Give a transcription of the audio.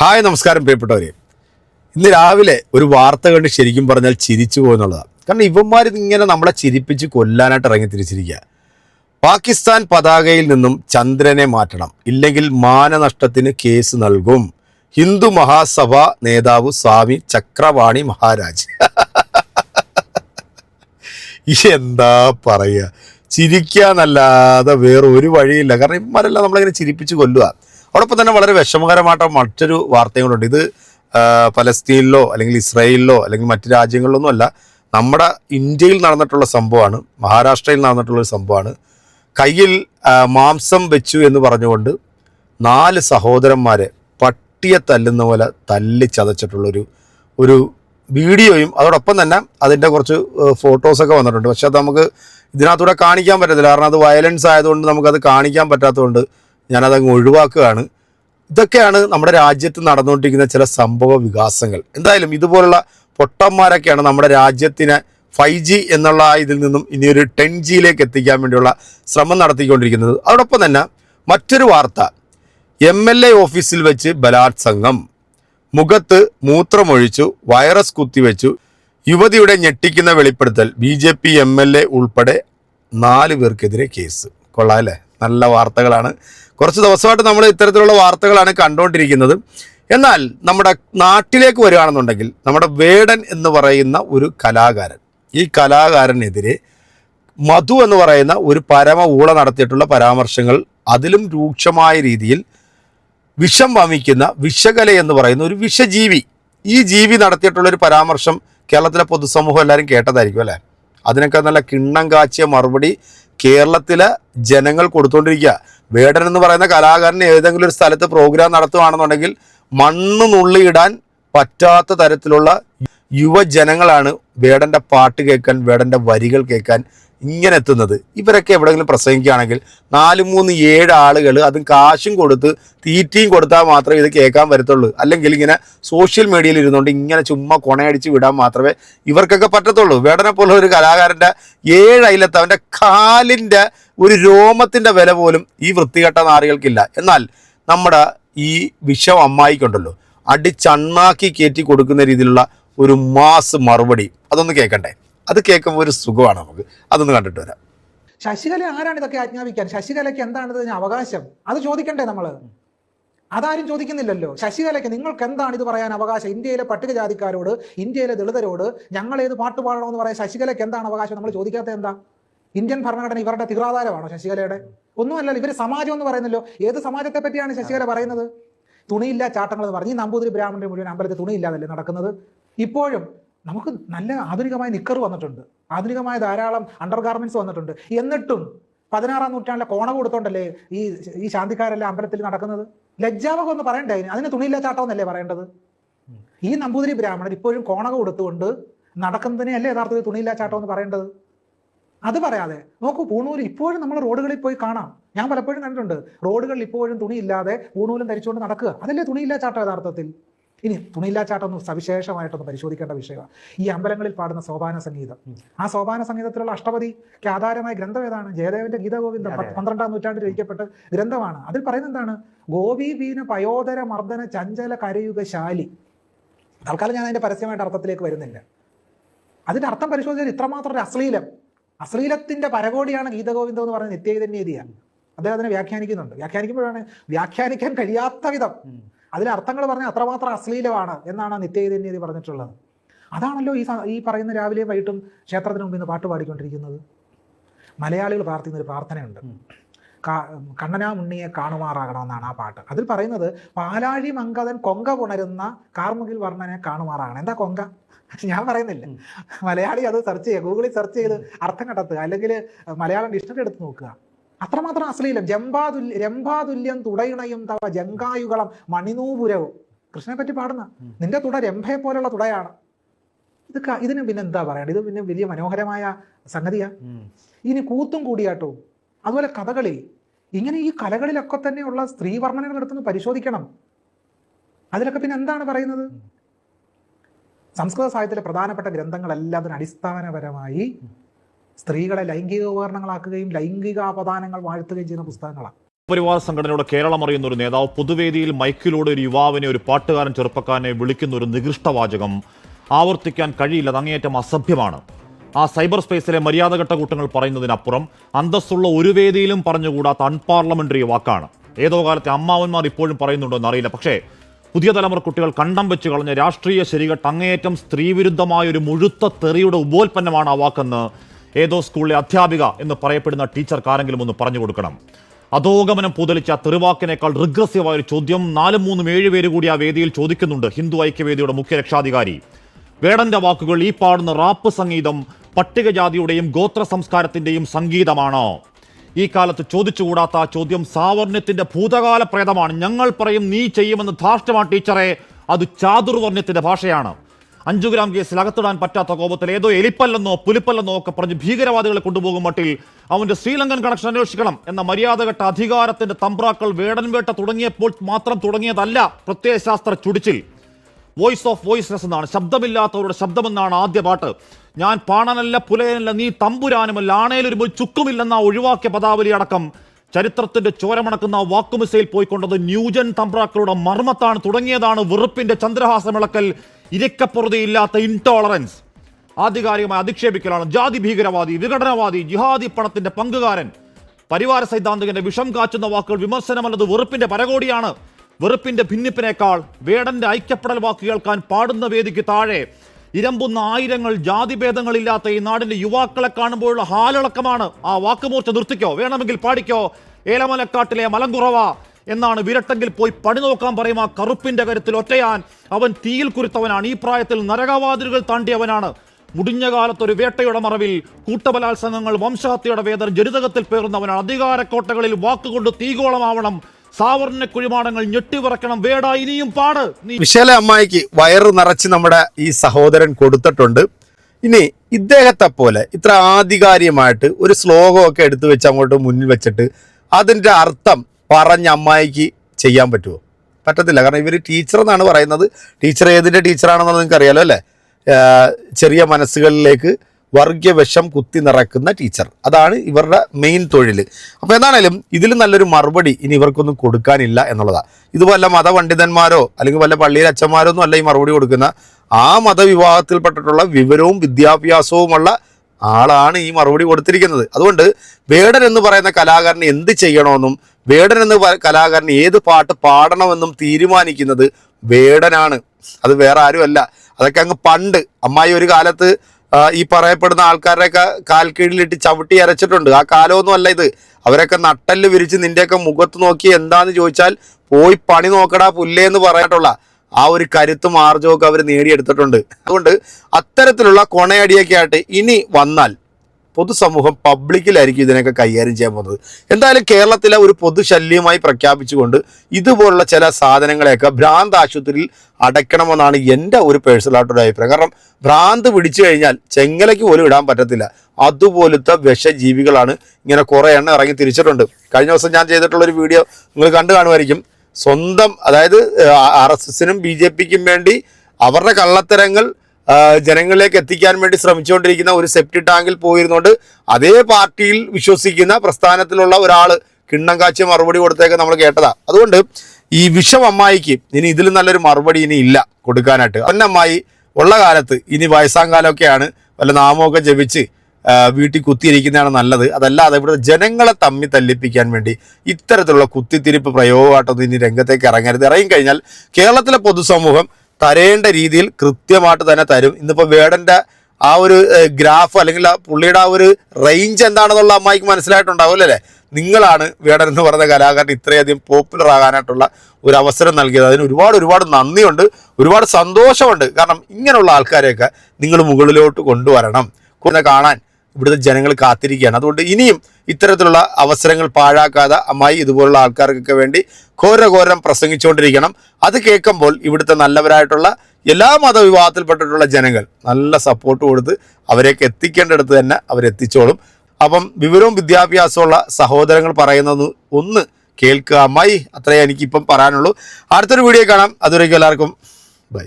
Hi നമസ്കാരം പ്രിയപ്പെട്ടവരെ. ഇന്ന് രാവിലെ ഒരു വാർത്ത കണ്ട് ശരിക്കും പറഞ്ഞാൽ ചിരിച്ചു പോകുന്നുള്ളതാണ് കാരണം ഇവന്മാർ ഇങ്ങനെ നമ്മളെ ചിരിപ്പിച്ച് കൊല്ലാനായിട്ട് ഇറങ്ങി തിരിച്ചിരിക്കുക പാകിസ്ഥാൻ പതാകയിൽ നിന്നും ചന്ദ്രനെ മാറ്റണം. ഇല്ലെങ്കിൽ മാനനഷ്ടത്തിന് കേസ് നൽകും. ഹിന്ദു മഹാസഭ നേതാവ് സ്വാമി ചക്രവാണി മഹാരാജ്. എന്താ പറയുക ചിരിക്കാന്നല്ലാതെ വേറെ ഒരു വഴിയില്ല. കാരണം ഇവന്മാരെല്ലാം നമ്മളിങ്ങനെ ചിരിപ്പിച്ച് കൊല്ലുക അതോടൊപ്പം തന്നെ വളരെ വിഷമകരമായിട്ട് മറ്റൊരു വാർത്തകളുണ്ട് ഇത് പലസ്തീനിലോ അല്ലെങ്കിൽ ഇസ്രായേലിലോ അല്ലെങ്കിൽ മറ്റു രാജ്യങ്ങളിലൊന്നും അല്ല. നമ്മുടെ ഇന്ത്യയിൽ നടന്നിട്ടുള്ള സംഭവമാണ് മഹാരാഷ്ട്രയിൽ നടന്നിട്ടുള്ള ഒരു സംഭവമാണ്. കയ്യിൽ മാംസം വെച്ചു എന്ന് പറഞ്ഞുകൊണ്ട് നാല് സഹോദരന്മാരെ പട്ടിയെ തല്ലുന്ന പോലെ തല്ലി ചതച്ചിട്ടുള്ളൊരു ഒരു വീഡിയോയും അതോടൊപ്പം തന്നെ അതിന്റെ കുറച്ച് ഫോട്ടോസൊക്കെ വന്നിട്ടുണ്ട്. പക്ഷെ അത് നമുക്ക് ഇതിനകത്തൂടെ കാണിക്കാൻ പറ്റത്തില്ല. കാരണം അത് വയലൻസ് ആയതുകൊണ്ട് നമുക്കത് കാണിക്കാൻ പറ്റാത്തതുകൊണ്ട് ഞാനത് അങ്ങ് ഒഴിവാക്കുകയാണ്. ഇതൊക്കെയാണ് നമ്മുടെ രാജ്യത്ത് നടന്നുകൊണ്ടിരിക്കുന്ന ചില സംഭവ വികാസങ്ങൾ. എന്തായാലും ഇതുപോലുള്ള പൊട്ടന്മാരൊക്കെയാണ് നമ്മുടെ രാജ്യത്തിനെ ഫൈവ് ജി എന്നുള്ള ഇതിൽ നിന്നും ഇനിയൊരു ടെൻ ജിയിലേക്ക് എത്തിക്കാൻ വേണ്ടിയുള്ള ശ്രമം നടത്തിക്കൊണ്ടിരിക്കുന്നത്. അതോടൊപ്പം തന്നെ മറ്റൊരു വാർത്ത. എം എൽ എ ഓഫീസിൽ വെച്ച് ബലാത്സംഗം. മുഖത്ത് മൂത്രമൊഴിച്ചു വൈറസ് കുത്തിവെച്ചു യുവതിയുടെ ഞെട്ടിക്കുന്ന വെളിപ്പെടുത്തൽ. B J P M L A ഉൾപ്പെടെ നാല് പേർക്കെതിരെ കേസ്. കൊള്ളാം അല്ലേ? നല്ല വാർത്തകളാണ്. കുറച്ച് ദിവസമായിട്ട് നമ്മൾ ഇത്തരത്തിലുള്ള വാർത്തകളാണ് കണ്ടുകൊണ്ടിരിക്കുന്നത്. എന്നാൽ നമ്മുടെ നാട്ടിലേക്ക് വരികയാണെന്നുണ്ടെങ്കിൽ നമ്മുടെ വേടൻ എന്ന് പറയുന്ന ഒരു കലാകാരൻ ഈ കലാകാരനെതിരെ മധു എന്ന് പറയുന്ന ഒരു പരമ ഊള നടത്തിയിട്ടുള്ള പരാമർശങ്ങൾ അതിലും രൂക്ഷമായ രീതിയിൽ വിഷം വമിക്കുന്ന വിഷകല എന്ന് പറയുന്ന ഒരു വിഷജീവി ഈ ജീവി നടത്തിയിട്ടുള്ള ഒരു പരാമർശം കേരളത്തിലെ പൊതുസമൂഹം എല്ലാവരും കേട്ടതായിരിക്കും അല്ലേ? അതിനൊക്കെ നല്ല കിണ്ണം കാച്ചിയ മറുപടി കേരളത്തിലെ ജനങ്ങൾ കൊടുത്തുകൊണ്ടിരിക്കുക. വേടൻ എന്ന് പറയുന്ന കലാകാരൻ ഏതെങ്കിലും ഒരു സ്ഥലത്ത് പ്രോഗ്രാം നടത്തുകയാണെന്നുണ്ടെങ്കിൽ മണ്ണ് നുള്ളിയിടാൻ പറ്റാത്ത തരത്തിലുള്ള യുവജനങ്ങളാണ് വേടന്റെ പാട്ട് കേൾക്കാൻ വേടന്റെ വരികൾ കേൾക്കാൻ ഇങ്ങനെ എത്തുന്നത്. ഇവരൊക്കെ എവിടെയെങ്കിലും പ്രസംഗിക്കുകയാണെങ്കിൽ നാല് മൂന്ന് ഏഴ് ആളുകൾ അതും കാശും കൊടുത്ത് തീറ്റയും കൊടുത്താൽ മാത്രമേ ഇത് കേൾക്കാൻ വരത്തുള്ളൂ അല്ലെങ്കിൽ ഇങ്ങനെ സോഷ്യൽ മീഡിയയിൽ ഇരുന്നുകൊണ്ട് ഇങ്ങനെ ചുമ്മാ കൊണയടിച്ച് വിടാൻ മാത്രമേ ഇവർക്കൊക്കെ പറ്റത്തുള്ളൂ. വേടനെ പോലെ ഒരു കലാകാരന്റെ ഏഴയിലത്ത് അവന്റെ കാലിന്റെ ഒരു രോമത്തിന്റെ വില പോലും ഈ വൃത്തികെട്ട നാറികൾക്കില്ല. എന്നാൽ നമ്മുടെ ഈ വിഷം അമ്മായിക്കുണ്ടല്ലോ. അടിച്ചണ്ണാക്കി കയറ്റി കൊടുക്കുന്ന രീതിയിലുള്ള ഒരു മാസ് മറുപടി. അതൊന്ന് കേൾക്കണ്ടേ? അത് കേൾക്കുമ്പോൾ ഒരു സുഖമാണ് നമുക്ക്. അതൊന്ന് കണ്ടിട്ട് വരാം. ശശികല ആരാണ് ഇതൊക്കെ ആജ്ഞാപിക്കാൻ? ശശികലയ്ക്ക് എന്താണ് ഇതിന് അവകാശം? അത് ചോദിക്കണ്ടേ നമ്മൾ അതാരും ചോദിക്കുന്നില്ലല്ലോ. ശശികലയ്ക്ക് നിങ്ങൾക്ക് എന്താണ് ഇത് പറയാൻ അവകാശം? ഇന്ത്യയിലെ പട്ടികജാതിക്കാരോട് ഇന്ത്യയിലെ ദളിതരോട് ഞങ്ങൾ ഏത് പാട്ട് പാടണമെന്ന് പറയാൻ ശശികലയ്ക്ക് എന്താണ് അവകാശം? നമ്മൾ ചോദിക്കാത്ത എന്താ? ഇന്ത്യൻ ഭരണഘടന ഇവരുടെ തീവ്രാധാരമാണോ ശശികലയുടെ? ഒന്നുമല്ലല്ലോ ഇവർ സമാജം എന്ന് പറയുന്നല്ലോ. ഏത് സമാജത്തെ പറ്റിയാണ് ശശികല പറയുന്നത്? തുണിയില്ല ചാട്ടങ്ങൾ എന്ന് പറഞ്ഞ് നമ്പൂതിരി ബ്രാഹ്മണന്റെ മുഴുവൻ അമ്പലത്തിൽ തുണിയില്ലാതല്ലേ നടക്കുന്നത്? ഇപ്പോഴും നമുക്ക് നല്ല ആധുനികമായ നിക്കർ വന്നിട്ടുണ്ട്. ആധുനികമായ ധാരാളം അണ്ടർ ഗാർമെന്റ്സ് വന്നിട്ടുണ്ട്. എന്നിട്ടും പതിനാറാം നൂറ്റാണ്ടിലെ കോണ കൊടുത്തോണ്ടല്ലേ ഈ ഈ ശാന്തിക്കാരെല്ലാം അമ്പലത്തിൽ നടക്കുന്നത്? ലജ്ജാവകം എന്ന് പറയണ്ടേ അതിന്? അതിന് തുണിയില്ല എന്നല്ലേ പറയേണ്ടത്? ഈ നമ്പൂതിരി ബ്രാഹ്മണർ ഇപ്പോഴും കോണക കൊടുത്തുകൊണ്ട് നടക്കുന്നതിനെ അല്ലേ യഥാർത്ഥത്തിൽ തുണിയില്ല ചാട്ടം എന്ന് പറയേണ്ടത്? അത് പറയാതെ നോക്കൂ പൂണൂര് ഇപ്പോഴും നമ്മൾ റോഡുകളിൽ പോയി കാണാം. ഞാൻ പലപ്പോഴും കണ്ടിട്ടുണ്ട് റോഡുകളിൽ ഇപ്പോഴും തുണിയില്ലാതെ പൂണൂലും ധരിച്ചുകൊണ്ട് നടക്കുക. അതല്ലേ തുണിയില്ല ചാട്ടം യഥാർത്ഥത്തിൽ? ഇനി തുണിയില്ലാ ചാട്ടം ഒന്ന് സവിശേഷമായിട്ടൊന്ന് പരിശോധിക്കേണ്ട വിഷയമാണ്. ഈ അമ്പലങ്ങളിൽ പാടുന്ന സോപാന സംഗീതം. ആ സോപാന സംഗീതത്തിലുള്ള അഷ്ടപതിക്ക് ആധാരമായ ഗ്രന്ഥം ഏതാണ്? ജയദേവന്റെ ഗീതഗോവിന്ദം പന്ത്രണ്ടാം നൂറ്റാണ്ടിൽ രചിക്കപ്പെട്ട ഗ്രന്ഥമാണ്. അതിൽ പറയുന്നത് എന്താണ്? ഗോപി വീന പയോധര മർദ്ദന ചഞ്ചല കരയുക ശാലി. തൽക്കാലം ഞാൻ അതിന്റെ പരസ്യമായിട്ട് അർത്ഥത്തിലേക്ക് വരുന്നില്ല. അതിന്റെ അർത്ഥം പരിശോധിച്ചാൽ ഇത്രമാത്രം ഒരു അശ്ലീലം. അശ്ലീലത്തിന്റെ പരകോടിയാണ് ഗീതഗോവിന്ദം എന്ന് പറയുന്നത് നിത്യചൈതന്യതിയാണ് അദ്ദേഹം അതിനെ വ്യാഖ്യാനിക്കുന്നുണ്ട്. വ്യാഖ്യാനിക്കുമ്പോഴാണ് വ്യാഖ്യാനിക്കാൻ കഴിയാത്ത വിധം അതിലെ അർത്ഥങ്ങൾ പറഞ്ഞാൽ അത്രമാത്രം അശ്ലീലമാണ് എന്നാണ് നിത്യചൈതന്യതി പറഞ്ഞിട്ടുള്ളത്. അതാണല്ലോ ഈ ഈ പറയുന്ന രാവിലെ വൈകിട്ടും ക്ഷേത്രത്തിന് മുമ്പിൽ നിന്ന് പാട്ട് പാടിക്കൊണ്ടിരിക്കുന്നത്. മലയാളികൾ പ്രാർത്ഥിക്കുന്ന ഒരു പ്രാർത്ഥനയുണ്ട്. കണ്ണനാ മുണ്ണിയെ കാണുമാറാകണമെന്നാണ് ആ പാട്ട്. അതിൽ പറയുന്നത് പാലാഴി മങ്കതൻ കൊങ്ക പുണരുന്ന കാർമുകിൽ വർണനെ കാണുമാറാകണം. എന്താ കൊങ്ക? ഞാൻ പറയുന്നില്ല. മലയാളി അത് സെർച്ച് ചെയ്യുക. ഗൂഗിളിൽ സെർച്ച് ചെയ്ത് അർത്ഥം കണ്ടെത്തുക. അല്ലെങ്കിൽ മലയാളം ഡിക്ഷണറി എടുത്ത് നോക്കുക. അത്രമാത്രം അശ്ലീലം. ജംബാതുൽ രംഭാതുല്യം തുടയിണയും തവ ജങ്കായുകളം മണിനൂപുരവും. കൃഷ്ണനെ പറ്റി പാടുന്ന നിന്റെ തുട രംഭയെ പോലുള്ള തുടയാണ്. ഇത് ഇതിന് പിന്നെ എന്താ പറയണ്ട? ഇത് പിന്നെ വലിയ മനോഹരമായ സംഗതിയാ. ഇനി കൂത്തും കൂടിയാട്ടവും അതുപോലെ കഥകളി. ഇങ്ങനെ ഈ കലകളിലൊക്കെ തന്നെയുള്ള സ്ത്രീ വർണനകൾ എടുത്തൊന്ന് പരിശോധിക്കണം. അതിലൊക്കെ പിന്നെ എന്താണ് പറയുന്നത്? സംസ്കൃത സാഹിത്യത്തിലെ പ്രധാനപ്പെട്ട ഗ്രന്ഥങ്ങളെല്ലാം അതിന് അടിസ്ഥാനപരമായി സ്ത്രീകളെ ലൈംഗിക ഉപകരണങ്ങളാക്കുകയും ലൈംഗിക അപദാനങ്ങൾ വാഴ്ത്തുകയും ചെയ്യുന്ന പുസ്തകങ്ങളാണ്. പരിവാർ സംഘടനയുടെ കേരളം അറിയുന്ന ഒരു നേതാവ് പൊതുവേദിയിൽ മൈക്കിലൂടെ ഒരു യുവാവിനെ ഒരു പാട്ടുകാരൻ ചെറുപ്പക്കാരനെ വിളിക്കുന്ന ഒരു നികൃഷ്ടവാചകം ആവർത്തിക്കാൻ കഴിയില്ല. അങ്ങേയറ്റം അസഭ്യമാണ്. ആ സൈബർ സ്പേസിലെ മര്യാദ ഘട്ടകൂട്ടങ്ങൾ പറയുന്നതിനപ്പുറം അന്തസ്സുള്ള ഒരു വേദിയിലും പറഞ്ഞുകൂടാത്ത അൺപാർലമെന്ററി വാക്കാണ്. ഏതോ കാലത്തെ അമ്മാവന്മാർ ഇപ്പോഴും പറയുന്നുണ്ടോ എന്നറിയില്ല പക്ഷേ പുതിയ തലമുറ കുട്ടികൾ കണ്ടം വെച്ച് കളഞ്ഞ രാഷ്ട്രീയ ശരികെട്ട് അങ്ങേയറ്റം സ്ത്രീവിരുദ്ധമായ ഒരു മുഴുത്ത തെറിയുടെ ഉപോൽപ്പന്നമാണ് ആ വാക്കെന്ന് ഏതോ സ്കൂളിലെ അധ്യാപിക എന്ന് പറയപ്പെടുന്ന ടീച്ചർക്ക് ആരെങ്കിലും ഒന്ന് പറഞ്ഞു കൊടുക്കണം. അധോഗമനം പൂതലിച്ച തെറിവാക്കിനേക്കാൾ റിഗ്രസീവായ ഒരു ചോദ്യം നാലും മൂന്നും ഏഴ് പേര് കൂടി ആ വേദിയിൽ ചോദിക്കുന്നുണ്ട്. ഹിന്ദു ഐക്യവേദിയുടെ മുഖ്യ രക്ഷാധികാരി. വേടന്റെ വാക്കുകൾ ഈ പാടുന്ന റാപ്പ് സംഗീതം പട്ടികജാതിയുടെയും ഗോത്ര സംസ്കാരത്തിന്റെയും സംഗീതമാണോ. ഈ കാലത്ത് ചോദിച്ചുകൂടാത്ത ആ ചോദ്യം സാവർണ്യത്തിന്റെ ഭൂതകാല പ്രേതമാണ് ഞങ്ങൾ പറയും നീ ചെയ്യുമെന്ന് ധാർഷ്ട്യമാണ് ടീച്ചറെ. അത് ചാതുർവർണ്യത്തിന്റെ ഭാഷയാണ്. അഞ്ചു ഗ്രാം കേസിൽ അകത്തിടാൻ പറ്റാത്ത കോപത്തിൽ ഏതോ എലിപ്പല്ലെന്നോ പുലിപ്പല്ലെന്നോ ഒക്കെ പറഞ്ഞ് ഭീകരവാദികളെ കൊണ്ടുപോകും മട്ടിൽ അവന്റെ ശ്രീലങ്കൻ കണക്ഷൻ അന്വേഷിക്കണം എന്ന മര്യാദഘട്ട അധികാരത്തിന്റെ തമ്പ്രാക്കൾ വേടൻവേട്ട തുടങ്ങിയപ്പോൾ മാത്രം തുടങ്ങിയതല്ല പ്രത്യയശാസ്ത്ര ചുടിച്ചിൽ. വോയിസ് ഓഫ് വോയിസ്ലെസ് എന്നാണ്. ശബ്ദമില്ലാത്തവരുടെ ശബ്ദമെന്നാണ് ആദ്യ പാട്ട്. ഞാൻ പാണനല്ല പുലയനല്ല നീ തമ്പുരാനുമല്ല ആണേലൊരു ചുക്കുമില്ലെന്ന ഒഴിവാക്കിയ പദാവലി അടക്കം. ചരിത്രത്തിന്റെ ചോരമണക്കുന്ന വാക്കുമിസയിൽ പോയിക്കൊണ്ടത് ന്യൂജൻ തമ്പ്രാക്കളുടെ മർമ്മത്താണ്. തുടങ്ങിയതാണ് വെറുപ്പിന്റെ ചന്ദ്രഹാസമിളക്കൽ. ഇരക്കപ്പുറതയില്ലാത്ത ഇൻടോളറൻസ് ആധികാരികമായി അധിക്ഷേപിക്കലാണ് ജാതി ഭീകരവാദി വിഘടനവാദി ജിഹാദി പണത്തിന്റെ പങ്കുകാരൻ. പരിവാര സൈദ്ധാന്തികന്റെ വിഷം കാച്ചുന്ന വാക്കുകൾ വിമർശനമല്ലത് വെറുപ്പിന്റെ പരകോടിയാണ്. വെറുപ്പിന്റെ ഭിന്നിപ്പിനേക്കാൾ വേടന്റെ ഐക്യപ്പെടൽ വാക്ക് കേൾക്കാൻ പാടുന്ന വേദിക്ക് താഴെ ഇരമ്പുന്ന ആയിരങ്ങൾ ജാതിഭേദങ്ങളില്ലാത്ത ഈ നാടിന്റെ യുവാക്കളെ കാണുമ്പോഴുള്ള ഹാലിളക്കമാണ്. ആ വാക്കുമൂർച്ച നിർത്തിക്കോ? വേണമെങ്കിൽ പാടിക്കോ? ഏലമലക്കാട്ടിലെ മലങ്കുറവ എന്നാണ് വിരട്ടെങ്കിൽ പോയി പണി നോക്കാൻ പറയും ആ കറുപ്പിന്റെ കരുത്തിൽ ഒറ്റയാൻ അവൻ തീയിൽ കുരുത്തവനാണ്. ഈ പ്രായത്തിൽ നരകവാതിലുകൾ താണ്ടിയവനാണ്. മുടിഞ്ഞ കാലത്ത് ഒരു വേട്ടയുടെ മറവിൽ കൂട്ടബലാത്സംഗങ്ങൾ വംശഹത്യയുടെ വേദന ജനിതകത്തിൽ പേറുന്നവനാണ്. അധികാരക്കോട്ടകളിൽ വാക്കുകൊണ്ട് തീകോളമാവണം. സാവർണ കുഴിമാടങ്ങൾ ഞെട്ടിവിറക്കണം. വേട ഇനിയും പാട്. വിശാല അമ്മായിക്ക് വയറ് നിറച്ച് നമ്മുടെ ഈ സഹോദരൻ കൊടുത്തിട്ടുണ്ട്. ഇനി ഇദ്ദേഹത്തെ പോലെ ഇത്ര ആധികാരികമായിട്ട് ഒരു ശ്ലോകമൊക്കെ എടുത്തു വെച്ച് അങ്ങോട്ട് മുന്നിൽ വെച്ചിട്ട് അതിന്റെ അർത്ഥം പറഞ്ഞ അമ്മായിക്ക് ചെയ്യാൻ പറ്റുമോ പറ്റത്തില്ല. കാരണം ഇവർ ടീച്ചർ എന്നാണ് പറയുന്നത്. ടീച്ചർ ഏതിന്റെ ടീച്ചറാണെന്നുള്ളത് നിങ്ങൾക്ക് അറിയാലോ അല്ലേ? ചെറിയ മനസ്സുകളിലേക്ക് വർഗീയവശം കുത്തി നിറക്കുന്ന ടീച്ചർ അതാണ് ഇവരുടെ മെയിൻ തൊഴിൽ അപ്പോൾ എന്താണേലും ഇതിൽ നല്ലൊരു മറുപടി ഇനി ഇവർക്കൊന്നും കൊടുക്കാനില്ല എന്നുള്ളതാണ് ഇത് വല്ല മതപണ്ഡിതന്മാരോ അല്ലെങ്കിൽ വല്ല പള്ളിയിലെ അച്ഛന്മാരോ ഒന്നും അല്ല ഈ മറുപടി കൊടുക്കുന്ന ആ മതവിവാഹത്തിൽപ്പെട്ടിട്ടുള്ള വിവരവും വിദ്യാഭ്യാസവുമുള്ള ആളാണ് ഈ മറുപടി കൊടുത്തിരിക്കുന്നത്. അതുകൊണ്ട് വേടൻ എന്ന് പറയുന്ന കലാകാരൻ എന്ത് ചെയ്യണമെന്നും വേടൻ എന്ന് കലാകാരൻ ഏത് പാട്ട് പാടണമെന്നും തീരുമാനിക്കുന്നത് വേടനാണ്. അത് വേറെ ആരുമല്ല. അതൊക്കെ അങ്ങ് പണ്ട് അമ്മായി ഒരു കാലത്ത് ഈ പറയപ്പെടുന്ന ആൾക്കാരുടെയൊക്കെ കാൽക്കീഴിലിട്ട് ചവിട്ടി അരച്ചിട്ടുണ്ട്. ആ കാലമൊന്നും അല്ല ഇത്. അവരൊക്കെ നട്ടൽ വിരിച്ച് നിന്റെയൊക്കെ മുഖത്ത് നോക്കി എന്താന്ന് ചോദിച്ചാൽ പോയി പണി നോക്കടാ പുല്ലേ എന്ന് പറയാട്ടുള്ള ആ ഒരു കരുത്തും ആർജവും അവർ നേടിയെടുത്തിട്ടുണ്ട്. അതുകൊണ്ട് അത്തരത്തിലുള്ള കൊണയടിയൊക്കെ ആയിട്ട് ഇനി വന്നാൽ പൊതുസമൂഹം പബ്ലിക്കിലായിരിക്കും ഇതിനൊക്കെ കൈകാര്യം ചെയ്യാൻ പോകുന്നത്. എന്തായാലും കേരളത്തിലെ ഒരു പൊതുശല്യമായി പ്രഖ്യാപിച്ചുകൊണ്ട് ഇതുപോലുള്ള ചില സാധനങ്ങളെയൊക്കെ ഭ്രാന്ത് ആശുപത്രിയിൽ അടയ്ക്കണമെന്നാണ് എന്റെ ഒരു പേഴ്സണലായിട്ടൊരു അഭിപ്രായം. കാരണം ഭ്രാന്ത് പിടിച്ചു കഴിഞ്ഞാൽ ചെങ്ങലയ്ക്ക് പോലും ഇടാൻ പറ്റത്തില്ല. അതുപോലത്തെ വിഷജീവികളാണ് ഇങ്ങനെ കുറേ എണ്ണം ഇറങ്ങി തിരിച്ചിട്ടുണ്ട്. കഴിഞ്ഞ ദിവസം ഞാൻ ചെയ്തിട്ടുള്ളൊരു വീഡിയോ നിങ്ങൾ കണ്ടു കാണുമായിരിക്കും. സ്വന്തം അതായത് ആർ എസ് എസിനും ബി ജെ പിക്കും വേണ്ടി അവരുടെ കള്ളത്തരങ്ങൾ ജനങ്ങളിലേക്ക് എത്തിക്കാൻ വേണ്ടി ശ്രമിച്ചുകൊണ്ടിരിക്കുന്ന ഒരു സെപ്റ്റി ടാങ്കിൽ പോയിരുന്നുകൊണ്ട് അതേ പാർട്ടിയിൽ വിശ്വസിക്കുന്ന പ്രസ്ഥാനത്തിലുള്ള ഒരാൾ കിണ്ണം കാച്ചിയ മറുപടി കൊടുത്തേക്ക് നമ്മൾ കേട്ടതാ. അതുകൊണ്ട് ഈ വിഷം അമ്മായിക്ക് ഇനി ഇതിൽ നല്ലൊരു മറുപടി ഇനി ഇല്ല കൊടുക്കാനായിട്ട്. അന്നമ്മായി ഉള്ള കാലത്ത് ഇനി വയസ്സാങ്കാലമൊക്കെയാണ് വല്ല നാമമൊക്കെ ജപിച്ച് വീട്ടിൽ കുത്തിയിരിക്കുന്നതാണ് നല്ലത്. അതല്ലാതെ ഇവിടുത്തെ ജനങ്ങളെ തമ്മി തല്ലിപ്പിക്കാൻ വേണ്ടി ഇത്തരത്തിലുള്ള കുത്തിത്തിരിപ്പ് പ്രയോഗമായിട്ടൊന്നും ഇനി രംഗത്തേക്ക് ഇറങ്ങരുത്. ഇറങ്ങിക്കഴിഞ്ഞാൽ കേരളത്തിലെ പൊതുസമൂഹം തരേണ്ട രീതിയിൽ കൃത്യമായിട്ട് തന്നെ തരും. ഇന്നിപ്പോൾ വേടന്റെ ആ ഒരു ഗ്രാഫ് അല്ലെങ്കിൽ ആ പുള്ളിയുടെ ആ ഒരു റേഞ്ച് എന്താണെന്നുള്ള അമ്മായിക്ക് മനസ്സിലായിട്ടുണ്ടാവില്ല അല്ലേ? നിങ്ങളാണ് വേടൻ എന്ന് പറയുന്ന കലാകാരൻ ഇത്രയധികം പോപ്പുലർ ആകാനായിട്ടുള്ള ഒരു അവസരം നൽകിയത്. അതിന് ഒരുപാട് ഒരുപാട് നന്ദിയുണ്ട്. ഒരുപാട് സന്തോഷമുണ്ട്. കാരണം ഇങ്ങനെയുള്ള ആൾക്കാരെയൊക്കെ നിങ്ങൾ മുകളിലോട്ട് കൊണ്ടുവരണം. കാണാൻ ഇവിടുത്തെ ജനങ്ങൾ കാത്തിരിക്കുകയാണ്. അതുകൊണ്ട് ഇനിയും ഇത്തരത്തിലുള്ള അവസരങ്ങൾ പാഴാക്കാതെ അമ്മായി ഇതുപോലുള്ള ആൾക്കാർക്കൊക്കെ വേണ്ടി ഘോരഘോരം പ്രസംഗിച്ചുകൊണ്ടിരിക്കണം. അത് കേൾക്കുമ്പോൾ ഇവിടുത്തെ നല്ലവരായിട്ടുള്ള എല്ലാ മതവിഭാഗത്തിൽപ്പെട്ടിട്ടുള്ള ജനങ്ങൾ നല്ല സപ്പോർട്ട് കൊടുത്ത് അവരെയൊക്കെ എത്തിക്കേണ്ടടുത്ത് തന്നെ അവരെത്തിച്ചോളും. അപ്പം വിവരവും വിദ്യാഭ്യാസമുള്ള സഹോദരങ്ങൾ പറയുന്നത് ഒന്ന് കേൾക്കുക. അമ്മായി അത്രയേ എനിക്കിപ്പം പറയാനുള്ളൂ. അടുത്തൊരു വീഡിയോ കാണാം. അതുവരേക്കും എല്ലാവർക്കും ബൈ.